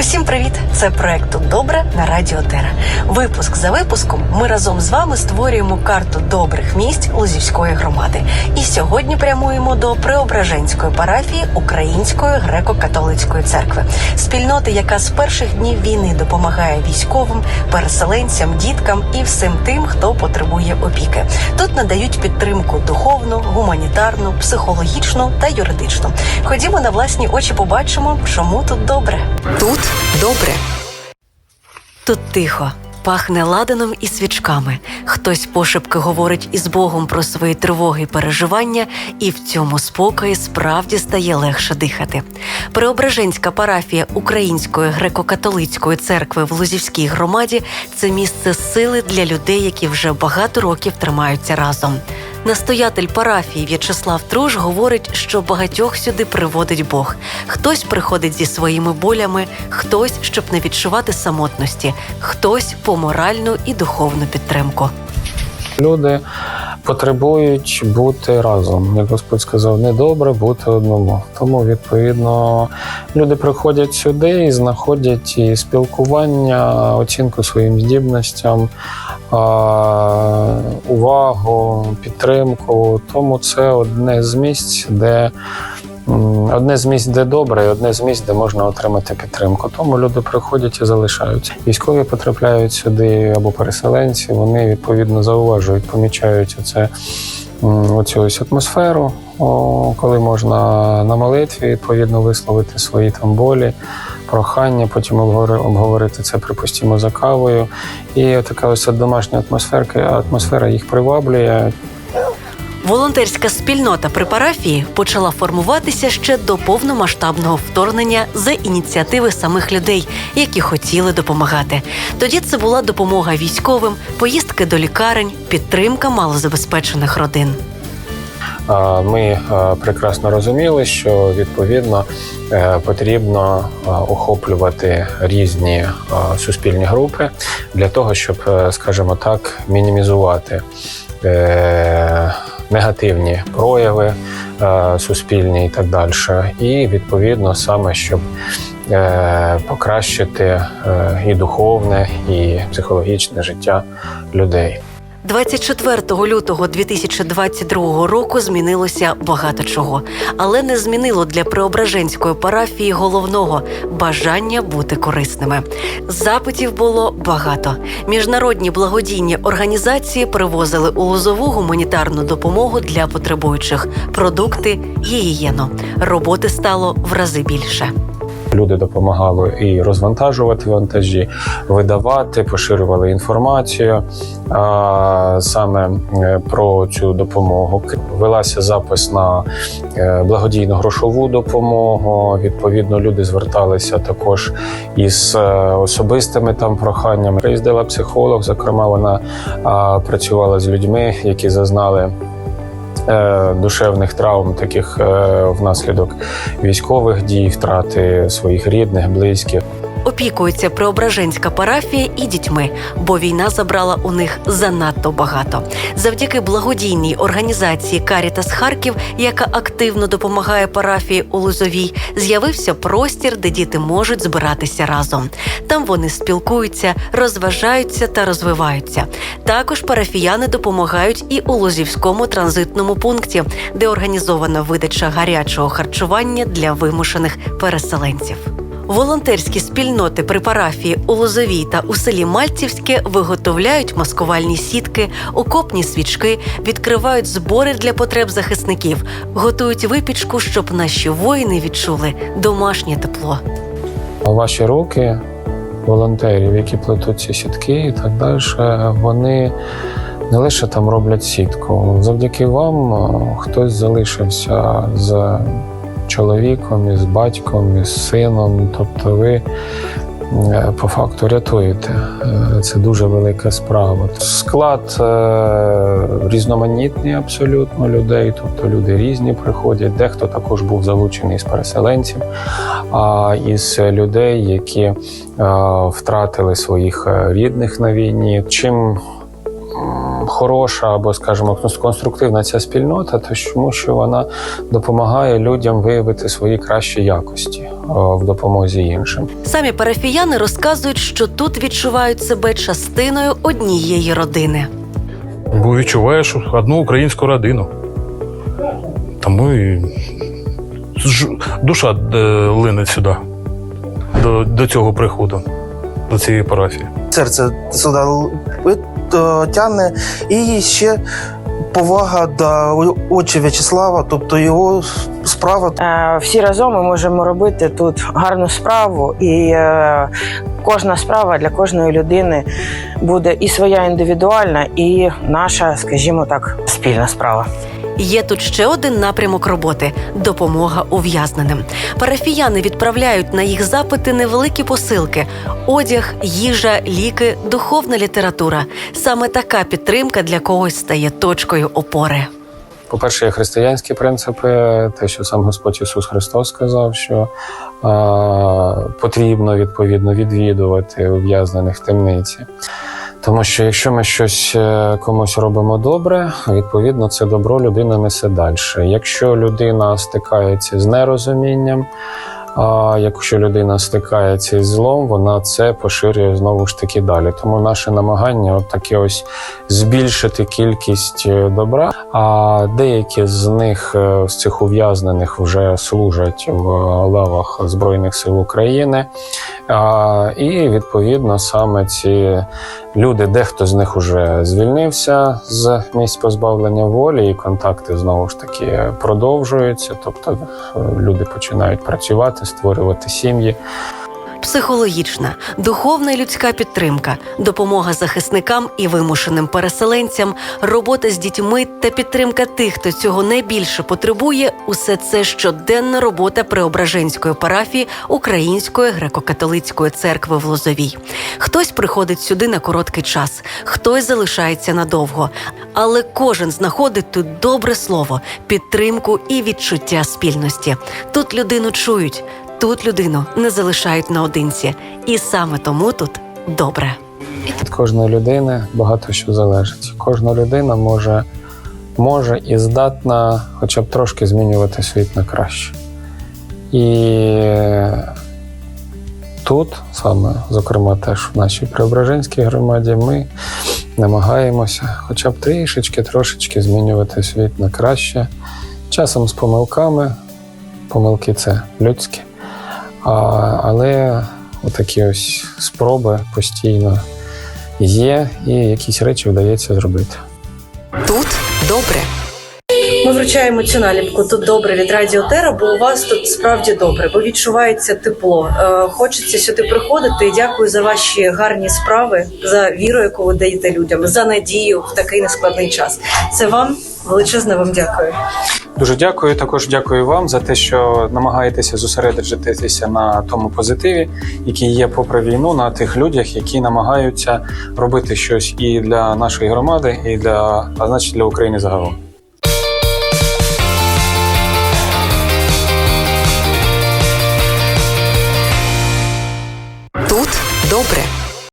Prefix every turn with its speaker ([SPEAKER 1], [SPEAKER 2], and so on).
[SPEAKER 1] Усім привіт! Це проект «Тут добре на Радіо Тера. Випуск за випуском ми разом з вами створюємо карту добрих місць Лузівської громади. І сьогодні прямуємо до Преображенської парафії Української греко-католицької церкви, спільноти, яка з перших днів війни допомагає військовим, переселенцям, діткам і всім тим, хто потребує опіки. Тут надають підтримку духовну, гуманітарну, психологічну та юридичну. Ходімо на власні очі, побачимо, чому тут добре.
[SPEAKER 2] Тут добре.
[SPEAKER 1] Тут тихо, пахне ладаном і свічками. Хтось пошепки говорить із Богом про свої тривоги і переживання, і в цьому спокої справді стає легше дихати. Преображенська парафія Української греко-католицької церкви в Лузівській громаді це місце сили для людей, які вже багато років тримаються разом. Настоятель парафії В'ячеслав Труш говорить, що багатьох сюди приводить Бог. Хтось приходить зі своїми болями, хтось, щоб не відчувати самотності, хтось по моральну і духовну підтримку.
[SPEAKER 3] Люди потребують бути разом. Як Господь сказав, недобре бути одному. Тому, відповідно, люди приходять сюди і знаходять і спілкування, оцінку своїм здібностям, увагу, підтримку. Тому це одне з місць, де Одне з місць, де добре, і одне з місць, де можна отримати підтримку. Тому люди приходять і залишаються. Військові потрапляють сюди або переселенці. Вони відповідно зауважують, помічають оце м, оцю ось атмосферу, коли можна на молитві відповідно висловити свої там болі, прохання, потім обговори- обговорити це, припустимо, за кавою. І така ось домашня атмосферка, атмосфера їх приваблює.
[SPEAKER 1] Волонтерська спільнота при парафії почала формуватися ще до повномасштабного вторгнення за ініціативи самих людей, які хотіли допомагати. Тоді це була допомога військовим, поїздки до лікарень, підтримка малозабезпечених родин.
[SPEAKER 3] Ми прекрасно розуміли, що відповідно е, потрібно охоплювати різні суспільні групи для того, щоб, е, скажімо так, мінімізувати е, негативні прояви е, суспільні і так далі. І відповідно саме щоб е, покращити е, і духовне, і психологічне життя людей.
[SPEAKER 1] 24 лютого 2022 року змінилося багато чого, але не змінило для Преображенської парафії головного бажання бути корисними. Запитів було багато. Міжнародні благодійні організації привозили у Лозову гуманітарну допомогу для потребуючих, продукти, гігієну. Роботи стало в рази більше.
[SPEAKER 3] Люди допомагали і розвантажувати вантажі, видавати, поширювали інформацію а, саме е, про цю допомогу. Велася запис на е, благодійну грошову допомогу. Відповідно, люди зверталися також із е, особистими там проханнями. Приїздила психолог. Зокрема, вона а, працювала з людьми, які зазнали душевних травм, таких е, внаслідок військових дій, втрати своїх рідних, близьких.
[SPEAKER 1] Опікується Преображенська парафія і дітьми, бо війна забрала у них занадто багато. Завдяки благодійній організації Карітас Харків, яка активно допомагає парафії у Лозовій, з'явився простір, де діти можуть збиратися разом. Там вони спілкуються, розважаються та розвиваються. Також парафіяни допомагають і у Лозівському транзитному пункті, де організована видача гарячого харчування для вимушених переселенців. Волонтерські спільноти при парафії у Лозовій та у селі Мальцівське виготовляють маскувальні сітки, окопні свічки, відкривають збори для потреб захисників, готують випічку, щоб наші воїни відчули домашнє тепло.
[SPEAKER 3] Ваші руки, волонтерів, які плетуть ці сітки і так далі, вони не лише там роблять сітку. Завдяки вам хтось залишився з чоловіком, із батьком, із сином. Тобто ви е, по факту рятуєте. Е, Це дуже велика справа. Склад е, різноманітний абсолютно людей, тобто люди різні приходять. Дехто також був залучений з переселенців, а із людей, які втратили своїх рідних на війні. Чим хороша або, скажімо, конструктивна ця спільнота, тому що вона допомагає людям виявити свої кращі якості в допомозі іншим.
[SPEAKER 1] Самі парафіяни розказують, що тут відчувають себе частиною однієї родини.
[SPEAKER 2] Бо відчуваєш одну українську родину. Тому і душа е, лине сюди, до, до цього приходу, до цієї парафії.
[SPEAKER 4] серце сюди е, тягне. І ще повага до очі В'ячеслава, тобто його справа
[SPEAKER 5] Е, Всі разом ми можемо робити тут гарну справу, і е, кожна справа для кожної людини буде і своя індивідуальна, і наша, скажімо так, спільна справа.
[SPEAKER 1] Є тут ще один напрямок роботи допомога ув'язненим. Парафіяни відправляють на їх запити невеликі посилки: одяг, їжа, ліки, духовна література. Саме така підтримка для когось стає точкою опори.
[SPEAKER 3] По-перше, є християнські принципи, те, що сам Господь Ісус Христос сказав, що е, потрібно відповідно відвідувати ув'язнених в темниці. Тому що якщо ми щось е, комусь робимо добре, відповідно це добро людина несе далі. Якщо людина стикається з нерозумінням, а якщо людина стикається із злом, вона це поширює знову ж таки далі. Тому наше намагання от таке ось збільшити кількість е, добра. А деякі з них е, з цих ув'язнених вже служать в лавах Збройних сил України. А, І відповідно саме ці люди, дехто з них вже звільнився з місць позбавлення волі, і контакти знову ж таки продовжуються. Тобто е, люди починають працювати, створювати сім'ї.
[SPEAKER 1] Психологічна, духовна і людська підтримка, допомога захисникам і вимушеним переселенцям, робота з дітьми та підтримка тих, хто цього найбільше потребує усе це щоденна робота Преображенської парафії Української греко-католицької церкви в Лозовій. Хтось приходить сюди на короткий час, хтось залишається надовго, але кожен знаходить тут добре слово, підтримку і відчуття спільності. Тут людину чують. Тут людину не залишають наодинці, і саме тому тут добре.
[SPEAKER 3] Від кожної людини багато що залежить. Кожна людина може, може і здатна хоча б трошки змінювати світ на краще. І тут, саме, зокрема, теж в нашій Преображенській громаді, ми намагаємося хоча б трішечки, трошечки змінювати світ на краще. Часом з помилками. Помилки це людські. А, але отакі ось спроби постійно є, і якісь речі вдається зробити.
[SPEAKER 1] Тут добре.
[SPEAKER 6] Ми вручаємо цю наліпку тут добре від Радіотера, бо у вас тут справді добре, бо відчувається тепло. Е, хочеться сюди приходити. І дякую за ваші гарні справи, за віру, яку ви даєте людям, за надію в такий нескладний час. Це вам величезне вам дякую.
[SPEAKER 3] Дуже дякую. Також дякую вам за те, що намагаєтеся зосередитися на тому позитиві, який є попри війну, на тих людях, які намагаються робити щось і для нашої громади, і для а значить для України загалом.